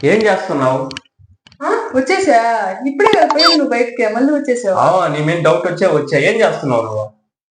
ఏం చేస్తున్నావు? వచ్చేసా. ఇప్పుడే కదా పోయింది నువ్వు బయటకి మళ్ళీ వచ్చేసావు. నీ మీద డౌట్ వచ్చే వచ్చా. ఏం చేస్తున్నావు నువ్వు?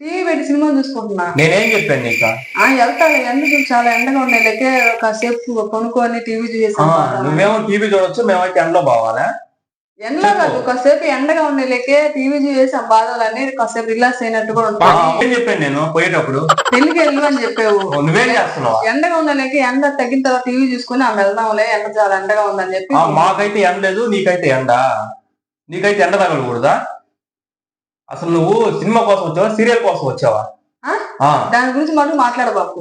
టీవీ పెట్టి సినిమా చూసుకుంటున్నా. నేనేం చెప్పాను నీకు? ఆ వెళ్తాను ఎందుకు చాలా ఎండగా ఉన్నాయి. లెక్కే కాసేపు కొనుక్కొని టీవీ ఆ, చూసేసాను. నువ్వేమో టీవీ చూడొచ్చు మేమైతే ఎండలో పోవాలా ఎండలో కాదు కాసేపు ఎండగా లెక్కే టీవీ చూసేసి ఆ బాధలు అనేది కాసేపు రిలాక్స్ అయినట్టు కూడా ఉంటుంది. ఏం చెప్పాను నేను? పోయేటప్పుడు? పెళ్ళికి వెళ్ళు అని చెప్పావు. ఓ, నువ్వేం చేస్తున్నావు? ఎండగా ఉన్న లెక్క ఎండ తగ్గిన తర్వాత టీవీ చూసుకుని ఆమె వెళ్దాంలే ఎండ చాలా ఎండగా ఉందని చెప్పి ఆ, మాకైతే ఎండ లేదు నీకైతే ఎండ. నీకైతే ఎండ తగలకూడదా? అసలు నువ్వు సినిమా కోసం వచ్చావా సీరియల్ కోసం వచ్చావా? ఆ? ఆ, దాని గురించి మాత్రం మాట్లాడబాకు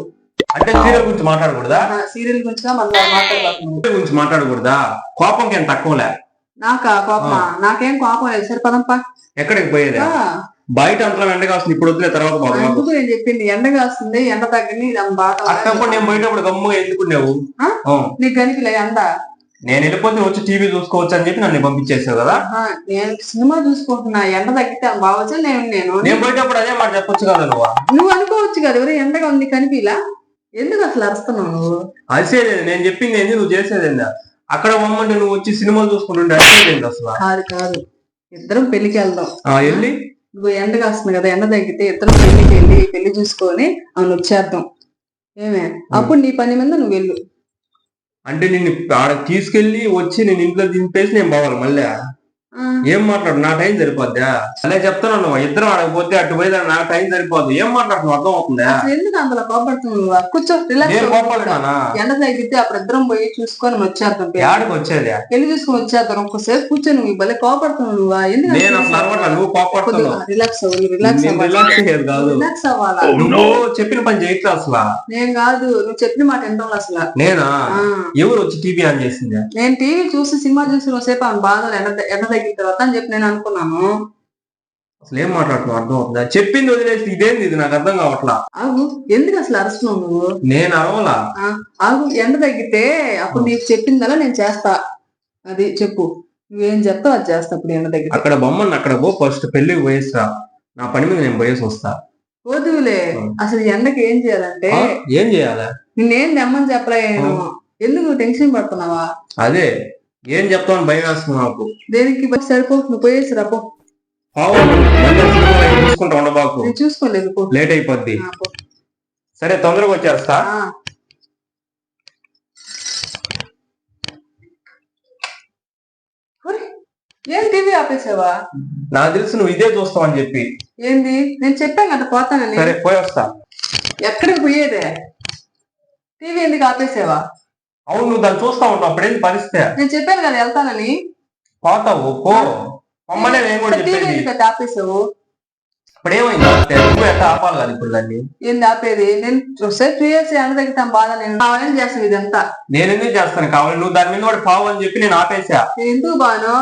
అంటే సీరియల్ గురించి మాట్లాడకూడదా? సీరియల్ గురించి మాట్లాడబాకు. సీరియల్ గురించి మాట్లాడకూడదా? కోపంకి ఏం తక్కువలే. నాకా కోపమా? నాకేం కోపం లేదు. సరే పదంపా. ఎక్కడికి పోయేది? బయట అంతలో ఎండ కాస్తుంది. ఇప్పుడు వదిలే తర్వాత అందుకు నేను చెప్పింది? ఎండ కాస్తుంది ఎండ తగ్గింది అట్టప్పుడు నేను పోయేటప్పుడు గమ్ముగా ఎందుకున్నావు నీకు కనిపిలే ఎండ నేను వెళ్ళిపోతే వచ్చి టీవీ చూసుకోవచ్చు అని చెప్పి నన్ను పంపించేసావు కదా? నేను సినిమా చూసుకుంటున్నా. ఎండ తగ్గితే బావచ్చు నేను నేను నేను పోయేటప్పుడు అదే మాట చెప్పొచ్చు కదా నువ్వు? నువ్వు అనుకోవచ్చు కదా ఎవరు ఎండగా ఉంది కనిపిలా? ఎందుకు అసలు అరుస్తున్నావు నువ్వు? అసేది నేను చెప్పింది ఏంది? నువ్వు చేసేది అక్కడ పొమ్మంటే నువ్వు వచ్చి సినిమాలు చూసుకుంటుంటే అసలు? కాదు కాదు. ఇద్దరం పెళ్ళికి వెళ్దాం. ఆ, వెళ్ళి? నువ్వు ఎండ కాస్తుంది కదా ఎండ తగ్గితే ఇద్దరం పెళ్ళికి వెళ్ళి పెళ్ళి చూసుకొని అవును వచ్చేద్దాం. ఏమే? అప్పుడు నీ పని మీద నువ్వు వెళ్ళు. అంటే నిన్ను ఆడ తీసుకెళ్ళి వచ్చి నేను ఇంట్లో దింపేసి నేను పోవాలి మళ్ళీ? ఏం మాట్లాడు నా టైం సరిపోద్దా? అలా చెప్తున్నాను నువ్వు. ఇద్దరం ఆడకపోతే అటు పోయి నా టైం సరిపోద్దు ఏం మాట్లాడుతున్నావు? అర్థం అవుతుందా? ఎందుకు అందులో కోపడుతున్నావు కూర్చో ఎండ తగ్గితే అప్పుడు ఇద్దరం పోయి చూసుకొని వచ్చేద్దాం. యాడికి వచ్చేది? పెళ్ళి చూసుకొని వచ్చేద్దాం. ఒక్కసేపు కూర్చో నువ్వు. భలే కోపడుతున్నావు నువ్వు. ఎందుకు నేను అసలు అరవట్లా. నువ్వు కోపడుతున్నావు. రిలాక్స్ అవ్వాలి? రిలాక్స్ రిలాక్స్ అయ్యేది కాదు. రిలాక్స్ అవ్వాలా? నువ్వు చెప్పిన పని చేయట్లే అసలు. నేను కాదు. నువ్వు చెప్పిన మాట వింటాం అసలు. నేనా? ఎవరు వచ్చి టీవీ ఆన్ చేసింది? నేను టీవీ చూసి సినిమా చూసి సేపు ఆమె బాధలు ఎండ ఎండ తగ్గిన తర్వాత అని చెప్పి నేను అనుకున్నాను. అసలు ఏం మాట్లాడుతున్నావు? అర్థం అవుతుందా? చెప్పింది వదిలేసి ఇదేంది ఇది? నాకు అర్థం కావట్లా. ఆగు. ఎందుకు అసలు అరుస్తున్నావు నువ్వు? నేను అరవలా? ఆగు. ఎండ తగ్గితే అప్పుడు నీకు చెప్పిందలా నేను చేస్తా. అది చెప్పు. నువ్వేం చెప్తావు అది చేస్తా అప్పుడు ఎండ తగ్గితే. అక్కడ బొమ్మను అక్కడ పో. ఫస్ట్ పెళ్ళికి పోయేసిరా నా పని మీద నేను పోయేసి వస్తా. వదువులే అసలు ఎండకి ఏం చేయాలంటే ఆ, ఏం చేయాలి? నిన్నేం తెమ్మని చెప్పలే ఎందుకు టెన్షన్ పడుతున్నావా? అదే. ఏం చెప్తామని భయం వేస్తుంది నాకు. దేనికి సరిపో నువ్వు పోయేసి రాపో చూసుకుంటా ఉండబాకు. నేను చూసుకోలేదు పో. లేట్ అయిపోద్ది. ఆ, పో. సరే తొందరగా వచ్చేస్తా. ఆ. ఏం టీవీ ఆపేసావా? నాకు తెలుసు నువ్వు ఇదే చూస్తావని చెప్పి. ఏంది? నేను చెప్పాను కదా పోతానని. సరే పోయి వస్తా. ఎక్కడికి పోయేదే? టీవీ ఎందుకు ఆపేసావా? అవును నువ్వు దాన్ని చూస్తా ఉంటావు అప్పుడేంది పరిస్థితి? నేను చెప్పాను కదా వెళ్తానని. పోతావు పో. మమ్మల్ని నేను కూడా చెప్పేది? ఆపేసావు ఇప్పుడు ఏమైంది? నువ్వు ఎట్లా ఆపాలి కదా ఇప్పుడు దాన్ని? ఏంది ఆపేది? నేను చూస్తే టూ ఇయర్స్ ఎండ తగ్గుతాం బాధ నేను కావాలని చేస్తాను ఇదంతా. నేను ఎందుకు చేస్తాను? కావాలి నువ్వు దాని మీద కూడా పావు అని చెప్పి నేను ఆపేసా. ఎందుకు బాను?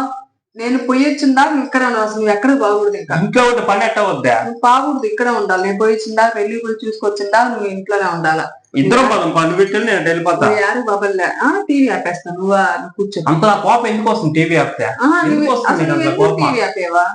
నేను పొయ్యొచ్చిందా నువ్వు ఇక్కడ అసలు నువ్వు ఎక్కడ బాగూడదు ఇంకా. ఇంకా ఒకటి పని ఎట్ట వద్దా బాగూడదు ఇక్కడ ఉండాలి. నేను పోయిచ్చిందా పెళ్ళి పోయి చూసుకొచ్చిందా నువ్వు ఇంట్లోనే ఉండాలా? ఇద్దరం పదం పని పెట్టి నేను వెళ్ళిపోతా యారు బాబల్లే. ఆ టీవీ ఆపేస్తాను నువ్వా కూర్చో. అంత కోపం ఎందుకు వస్తుంది టీవీ ఆపితే? ఎందుకు వస్తుంది కోపం? టీవీ ఆపేవా?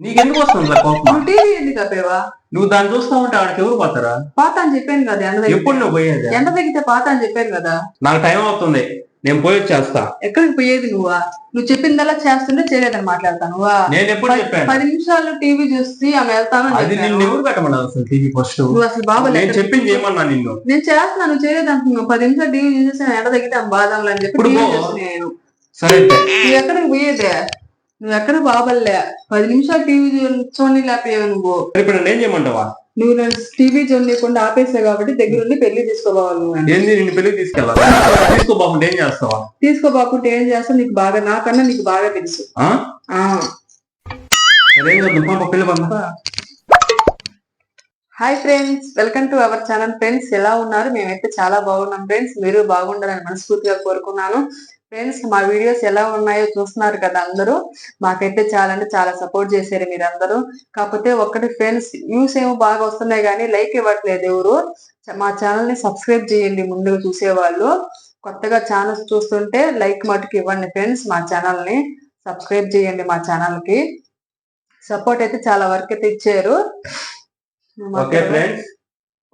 నీకు ఎందుకు వస్తుంది కోపం నువ్వు టీవీ ఎందుకు ఆపేవా? నువ్వు దాన్ని చూస్తా ఉంటే ఆడికి ఎవరు పోతారా పాత అని చెప్పాను కదా ఎండ ఎప్పుడు నువ్వు పోయేది? ఎండ తగ్గితే పాత అని చెప్పాను కదా. నాకు టైం అవుతుంది. నేను పోయి వచ్చేస్తా. ఎక్కడికి పోయేది నువ్వా? నువ్వు చెప్పిందల్లా చేస్తుంటే చేయలేదని మాట్లాడతాను. నేను ఎప్పుడు చెప్పాను? పది నిమిషాలు టీవీ చూసి ఆమె వెళ్తాను అది. నిన్ను ఎవరు అసలు టీవీ ఫస్ట్? నువ్వు అసలు బాబు నేను చెప్పింది ఏమన్నా నిన్ను? నేను చేస్తున్నాను నువ్వు చేయలేదు అంటున్నావు పది నిమిషాలు టీవీ చూసేసి ఎండ తగ్గితే ఆమె బాధంలో అని చెప్పి నేను. సరే. నువ్వు ఎక్కడికి పోయేదే? నువ్వు ఎక్కడ బాబల్లే? పది నిమిషాలు టీవీ చూడండి లేకపోయావు నువ్వు. ఇప్పుడు నేను ఏం చేయమంటావా? నువ్వు నన్ను టీవీ చూడలేకుండా ఆపేసావు కాబట్టి దగ్గరుండి పెళ్ళి తీసుకోవాలి. ఏంది పెళ్ళికి తీసుకెళ్ళాలి? తీసుకోబాకుంటే ఏం చేస్తావా? తీసుకోబాకుంటే ఏం చేస్తావు? నీకు బాగా నాకన్నా నీకు బాగా తెలుసు. పెళ్ళి hi friends welcome to our channel friends ఎలా ఉన్నారు? మేమైతే చాలా బాగున్నాం ఫ్రెండ్స్ మీరు బాగుండాలని మనస్ఫూర్తిగా కోరుకున్నాను. ఫ్రెండ్స్ మా వీడియోస్ ఎలా ఉన్నాయో చూస్తున్నారు కదా అందరూ. మాకైతే చాలా అంటే చాలా సపోర్ట్ చేశారు మీరందరూ. కాకపోతే ఒక్కటి ఫ్రెండ్స్ వ్యూస్ ఏమో బాగా వస్తున్నాయి కానీ లైక్ ఇవ్వట్లేదు ఎవరు. మా ఛానల్ని సబ్స్క్రైబ్ చేయండి ముందుగా చూసేవాళ్ళు. కొత్తగా ఛానల్స్ చూస్తుంటే లైక్ మటుకు ఇవ్వండి ఫ్రెండ్స్ మా ఛానల్ని సబ్స్క్రైబ్ చేయండి మా ఛానల్కి. సపోర్ట్ అయితే చాలా వరకు అయితే ఇచ్చారు. ఓకే ఫ్రెండ్స్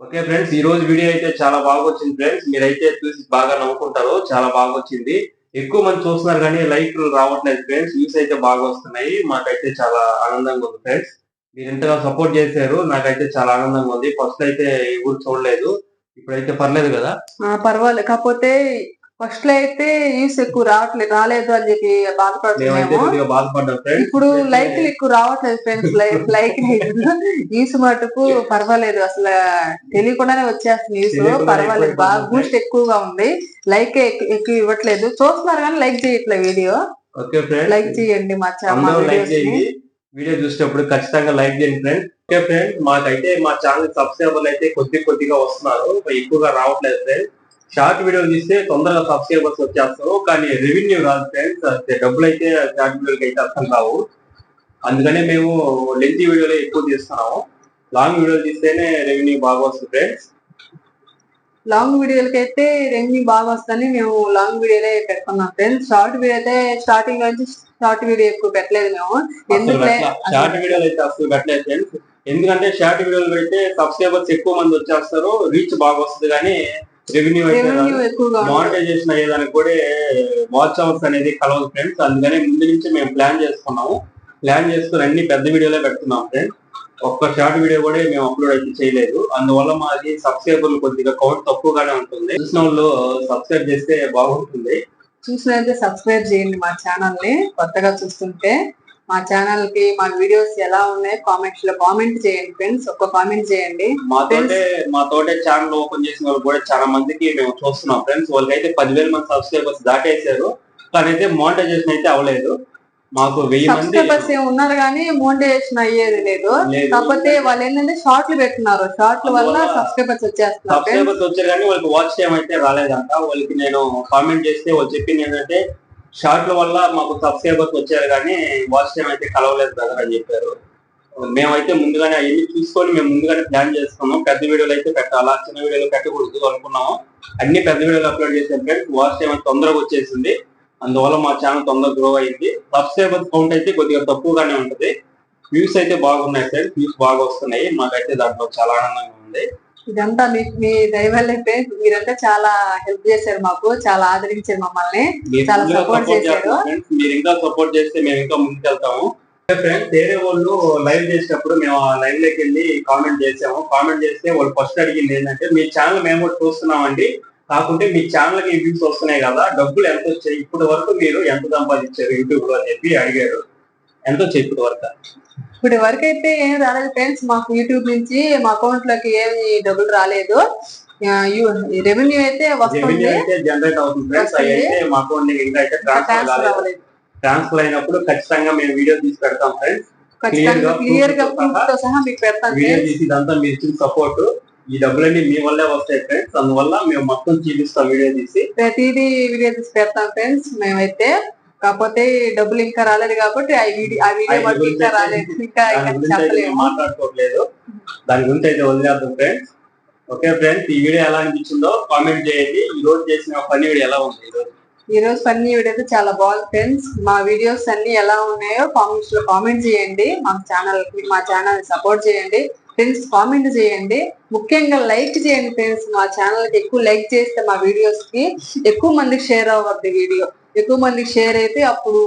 ఓకే ఫ్రెండ్స్ ఈ రోజు వీడియో అయితే చాలా బాగా వచ్చింది ఫ్రెండ్స్ మీరైతే చూసి బాగా నవ్వుకుంటారు చాలా బాగా వచ్చింది. ఎక్కువ మంది చూస్తున్నారు కానీ లైక్ రావట్లేదు ఫ్రెండ్స్. వ్యూస్ అయితే బాగా వస్తున్నాయి. మాకైతే చాలా ఆనందంగా ఉంది ఫ్రెండ్స్. మీరు ఇంతగా సపోర్ట్ చేశారు నాకైతే చాలా ఆనందంగా ఉంది. ఫస్ట్ అయితే ఎవరు చూడలేదు. ఇప్పుడైతే పర్లేదు కదా. పర్వాలేదు కాకపోతే ఫస్ట్లో అయితే యూస్ ఎక్కువ రావట్లేదు రాలేదు అని చెప్పి బాధపడుతున్నాము. ఇప్పుడు లైక్లు ఎక్కువ రావట్లేదు ఫ్రెండ్స్ లైక్ లైక్ యూస్ మటుకు పర్వాలేదు. అసలు తెలియకుండానే వచ్చేస్తుంది యూస్ పర్వాలేదు. బాగా. బూస్ట్ ఎక్కువగా ఉంది. లైక్ ఎక్కువ ఇవ్వట్లేదు. చూస్తున్నారు కానీ లైక్ చేయట్లేదు వీడియో. లైక్ చేయండి మా వీడియో చూసేటప్పుడు ఖచ్చితంగా లైక్ చేయండి ఫ్రెండ్స్. ఓకే ఫ్రెండ్స్ మాకైతే మా ఛానల్ సబ్స్క్రైబర్లు అయితే కొద్ది కొద్దిగా వస్తున్నారు. ఎక్కువగా రావట్లేదు ఫ్రెండ్స్. షార్ట్ వీడియో తీస్తే తొందరగా సబ్స్క్రైబర్స్ వచ్చేస్తారు కానీ రెవెన్యూ రాదు ఫ్రెండ్స్. డబ్బులు అయితే షార్ట్ వీడియోకి అయితే అర్థం కావు. అందుకనే మేము లెంతీ వీడియోలో ఎక్కువ తీస్తున్నాము. లాంగ్ వీడియోలు తీస్తేనే రెవెన్యూ బాగా వస్తుంది ఫ్రెండ్స్. లాంగ్ వీడియోలకి అయితే రెవెన్యూ బాగా వస్తుందని మేము లాంగ్ వీడియోలే పెడుతున్నాం ఫ్రెండ్స్. షార్ట్ వీడియో అయితే స్టార్టింగ్ నుంచి షార్ట్ వీడియో ఎక్కువ పెట్టలేదు మేము. ఎందుకులే షార్ట్ వీడియోలు అయితే అసలు పెట్టలేదు ఫ్రెండ్స్. ఎందుకంటే షార్ట్ వీడియోలు పెడితే సబ్స్క్రైబర్స్ ఎక్కువ మంది వచ్చేస్తారు రీచ్ బాగా వస్తుంది కానీ రెవెన్యూ. మానిటైజేషన్ అయ్యేదానికి కూడా వాచ్ అవర్స్ అనేది కలవదు ఫ్రెండ్స్ అందుకని ముందు నుంచి మేము ప్లాన్ చేసుకున్నాము. ప్లాన్ చేసుకుని అన్ని పెద్ద వీడియోలే పెడుతున్నాం ఫ్రెండ్స్ ఒక్క షార్ట్ వీడియో కూడా మేము అప్లోడ్ అయితే చేయలేదు. అందువల్ల మాది సబ్స్క్రైబర్లు కొద్దిగా కౌంట్ తక్కువగానే ఉంటుంది. చూసిన వాళ్ళు సబ్స్క్రైబ్ చేస్తే బాగుంటుంది. చూసినైతే సబ్స్క్రైబ్ చేయండి మా ఛానల్ని. కొత్తగా చూస్తుంటే మా ఛానల్కి మా వీడియోస్ ఎలా ఉన్నాయి కామెంట్స్లో కామెంట్ చేయండి ఫ్రెండ్స్ ఒక్క కామెంట్ చేయండి. మాతోటే మాతోటే ఛానల్ ఓపెన్ చేసిన వాళ్ళు కూడా చాలా మందికి మేము చూస్తున్నాం ఫ్రెండ్స్ వాళ్ళకైతే పదివేల మంది సబ్స్క్రైబర్స్ దాటేశారు కానీ అయితే మోనిటైజేషన్ అయితే అవ్వలేదు. మాకు వెయ్యి మంది ఉన్నారు కానీ మోటివేషన్ అయ్యేది లేదు. కాకపోతే వాళ్ళు ఏంటంటే షార్ట్లు పెట్టున్నారు షార్ట్ల వల్ల సబ్స్క్రైబర్స్ వచ్చేస్తున్నారు. సబ్స్క్రైబర్స్ వచ్చారు కానీ వాళ్ళకి వాచ్ టైం అయితే రాలేదంట. వాళ్ళకి నేను కామెంట్ చేస్తే వాళ్ళు చెప్పింది ఏంటంటే షార్ట్ల వల్ల మాకు సబ్స్క్రైబర్స్ వచ్చారు కానీ వాచ్ టైం అయితే కలవలేదు బ్రదర్ అని చెప్పారు. మేమైతే ముందుగానే అవన్నీ చూసుకొని మేము ముందుగానే ప్లాన్ చేసుకున్నాం. పెద్ద వీడియోలు అయితే పెట్టాలా? చిన్న వీడియోలు పెట్టకూడదు అనుకున్నాము అన్ని పెద్ద వీడియోలు అప్లోడ్ చేసాం ఫ్రెండ్స్ వాచ్ టైం తొందరగా వచ్చేసింది. అందువల్ల మా ఛానల్ తొందరగా గ్రో అయింది. సబ్స్క్రైబర్స్ కౌంట్ అయితే కొద్దిగా తక్కువగానే ఉంటది. వ్యూస్ అయితే బాగున్నాయి ఫ్రెండ్స్ వ్యూస్ బాగా వస్తున్నాయి. మాకైతే దాంట్లో చాలా ఆనందంగా ఉంది. ఇదంతా మీకు మీ దయవల్లే మీరంతా చాలా హెల్ప్ చేశారు మాకు చాలా ఆదరించారు మమ్మల్ని చాలా support చేశారు. మీరు ఇంకా సపోర్ట్ చేస్తే మేము ఇంకా ముందుకు వెళ్తాము ఫ్రెండ్స్ వేరే వాళ్ళు లైవ్ చేసేటప్పుడు మేము ఆ లైవ్లోకి వెళ్ళి కామెంట్ చేసాము. కామెంట్ చేస్తే వాళ్ళు ఫస్ట్ అడిగింది ఏంటంటే మీ ఛానల్ మేము కూడా చూస్తున్నామండి. కాకుంటే మీ ఛానల్కి వ్యూస్ వస్తున్నాయి కదా. డబ్బులు ఎంత వచ్చాయి? ఇప్పటి వరకు మీరు ఎంత సంపాదించారు? యూట్యూబ్లో అని చెప్పి అడిగారు. ఎంత వచ్చాయి ఇప్పటి వరకు? ఇప్పుడు వరకు అయితే ఏం రాలేదు ఫ్రెండ్స్ మాకు యూట్యూబ్ నుంచి మా అకౌంట్లోకి ఏమి డబ్బులు రాలేదు. రెవెన్యూ అయితే వస్తుంది. జనరేట్ అవుతుంది ఫ్రెండ్స్ అవి అయితే మా అకౌంట్ ఇంకా అయితే ట్రాన్స్ఫర్ ట్రాన్స్ఫర్ కాలేదు. అవ్వలేదు. ట్రాన్స్ఫర్ అయినప్పుడు ఖచ్చితంగా మేము వీడియో తీసి పెడతాం ఫ్రెండ్స్ క్లియర్గా ప్రూఫ్తో సహా మీకు పెడతాను వీడియో తీసి ఇదంతా మీరు ఇచ్చిన సపోర్ట్ ఈ డబ్బులన్నీ మీ వల్లే వస్తాయి ఫ్రెండ్స్ అందువల్ల మేము మొత్తం చూపిస్తాం వీడియో తీసి. ప్రతిదీ వీడియో తీసి పెడతాం ఫ్రెండ్స్ మేమైతే కాకపోతే డబ్బులు ఇంకా రాలేదు కాబట్టి ఆ వీడియో ఆ వీడియో మాకు ఇంకా రాలేదు. ఇంకా చెప్పలేము. మాట్లాడుకోవట్లేదు. దాని గురించి అయితే వదిలేద్దాం ఫ్రెండ్స్. ఓకే ఫ్రెండ్స్ ఈ వీడియో ఎలా అనిపించిందో కామెంట్ చేయండి. ఈ రోజు చేసిన పని వీడియో ఎలా ఉంది? ఈ రోజు. ఈ రోజు ఫన్నీ వీడియో అయితే చాలా బాగుంది ఫ్రెండ్స్. మా వీడియోస్ అన్ని ఎలా ఉన్నాయో కామెంట్స్లో కామెంట్ చేయండి. మా ఛానల్ మా ఛానల్ సపోర్ట్ చేయండి. ఫ్రెండ్స్ కామెంట్ చేయండి. ముఖ్యంగా లైక్ చేయండి ఫ్రెండ్స్. మా ఛానల్కి ఎక్కువ లైక్ చేస్తే మా వీడియోస్కి ఎక్కువ మందికి షేర్ అవ్వద్ది వీడియో. ఎక్కువ మందికి షేర్ అయితే అప్పుడు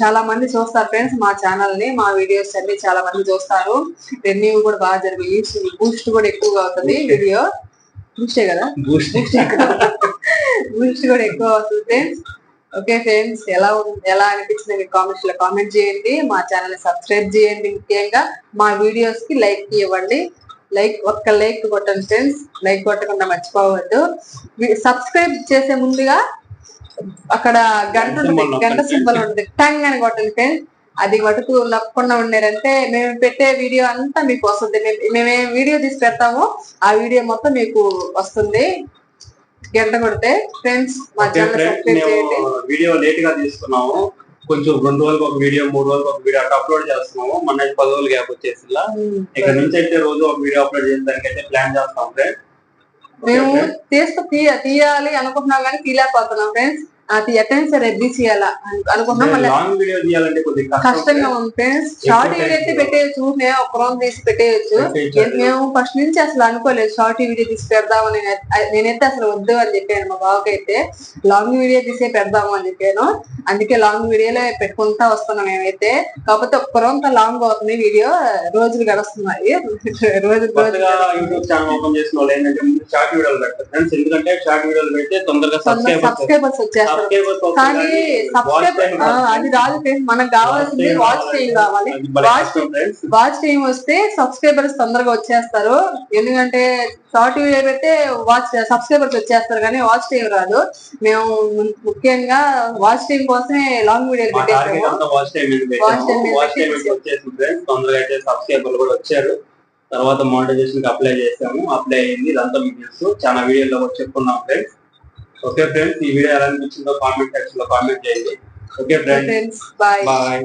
చాలా మంది చూస్తారు ఫ్రెండ్స్ మా ఛానల్ని మా వీడియోస్ అన్ని చాలా మంది చూస్తారు. రెన్యూ కూడా బాగా జరిగింది బూస్ట్ కూడా ఎక్కువగా అవుతుంది వీడియో బూస్టే కదా? బూస్ట్ బూస్ట్ కూడా ఎక్కువ అవుతుంది ఫ్రెండ్స్ ఓకే ఫ్రెండ్స్ ఎలా ఎలా అనిపించింది మీకు కామెంట్స్లో కామెంట్ చేయండి. మా ఛానల్ సబ్స్క్రైబ్ చేయండి ముఖ్యంగా. మా వీడియోస్కి లైక్ ఇవ్వండి. లైక్ ఒక్క లైక్ కొట్టండి ఫ్రెండ్స్ లైక్ కొట్టకుండా మర్చిపోవద్దు. సబ్స్క్రైబ్ చేసే ముందుగా అక్కడ గంట ఉంటుంది గంట సింబల్ ఉంటుంది టంగ్ అని ఫ్రెండ్స్ అది మటుకు నొక్కకుండా ఉండారంటే మేము పెట్టే వీడియో అంతా మీకు వస్తుంది. మేము- వీడియో తీసి పెడతామో ఆ వీడియో మొత్తం మీకు వస్తుంది. గంట కొడితే ఫ్రెండ్స్ మా ఛానల్ సబ్స్క్రైబ్ చేయండి. వీడియో లేట్గా తీసుకున్నాము. కొంచెం రెండు రోజులకు ఒక వీడియో మూడు రోజులకు ఒక వీడియో అట్లా అప్లోడ్ చేస్తున్నాము. మన పది రోజులు గ్యాప్ వచ్చేసి. ఇక్కడ నుంచి అయితే రోజు ఒక వీడియో అప్లోడ్ చేయడానికి అయితే ప్లాన్ చేస్తాం ఫ్రెండ్స్. మేము తీస్తూ తీయ తీయాలి అనుకుంటున్నాం కానీ తీయలేకపోతున్నాం ఫ్రెండ్స్. అది ఎట్టైనా సరే బిజీ చేయాలా? అను- అనుకుంటున్నాం మళ్ళీ కష్టంగా ఫ్రెండ్స్ షార్ట్ వీడియో అయితే పెట్టేయచ్చు మేము ఒక రోజు తీసి పెట్టేయచ్చు. మేము ఫస్ట్ నుంచి అసలు అనుకోలేదు షార్ట్ వీడియో తీసి పెడదామని. నేనైతే- అసలు వద్దు అని చెప్పాను మా బావకి అయితే లాంగ్ వీడియో తీసే పెడదాము అని చెప్పాను. అందుకే లాంగ్ వీడియోలో పెట్టుకుంటా వస్తున్నాం మేమైతే. కాకపోతే ఒక్క రోజు లాంగ్ అవుతుంది వీడియో రోజులు గడుస్తున్నాయి. రోజు యూట్యూబ్ ఛానల్ ఓపెన్ చేసిన వాళ్ళు ఏంటంటే ముందు షార్ట్ వీడియోలు పెడతారు ఫ్రెండ్స్ ఎందుకంటే షార్ట్ వీడియోలు పెడితే తొందరగా సబ్స్క్రైబర్స్ వచ్చేస్తారు. కానీ అది రాదు ఫ్రెండ్స్ మనకు కావాల్సింది వాచ్ టైం కావాలి. వాచ్ వాచ్ టైం వస్తే సబ్స్క్రైబర్స్ తొందరగా వచ్చేస్తారు. ఎందుకంటే షార్ట్ వీడియో పెడితే వాచ్ సబ్స్క్రైబర్స్ వచ్చేస్తారు కానీ వాచ్ టైం రాదు. మేము ముఖ్యంగా వాచ్ టైం కోసమే లాంగ్ వీడియో మా టార్గెట్ పెట్టేసాము అంతా వాచ్ టైం మీద Watch time పెట్టాము మీద వాచ్ టైం పెట్టి వచ్చేసింది ఫ్రెండ్స్ తొందరగా అయితే సబ్స్క్రైబర్లు కూడా వచ్చారు. తర్వాత మానిటైజేషన్కి అప్లై చేసాము అప్లై అయింది ఇదంతా మీకు తెలుసు చాలా వీడియోలో చెప్పుకున్నాం ఫ్రెండ్స్ ఓకే ఫ్రెండ్స్ ఈ వీడియో ఎలా అనిపించిందో కామెంట్ సెక్షన్లో కామెంట్ చేయండి okay friends friends bye bye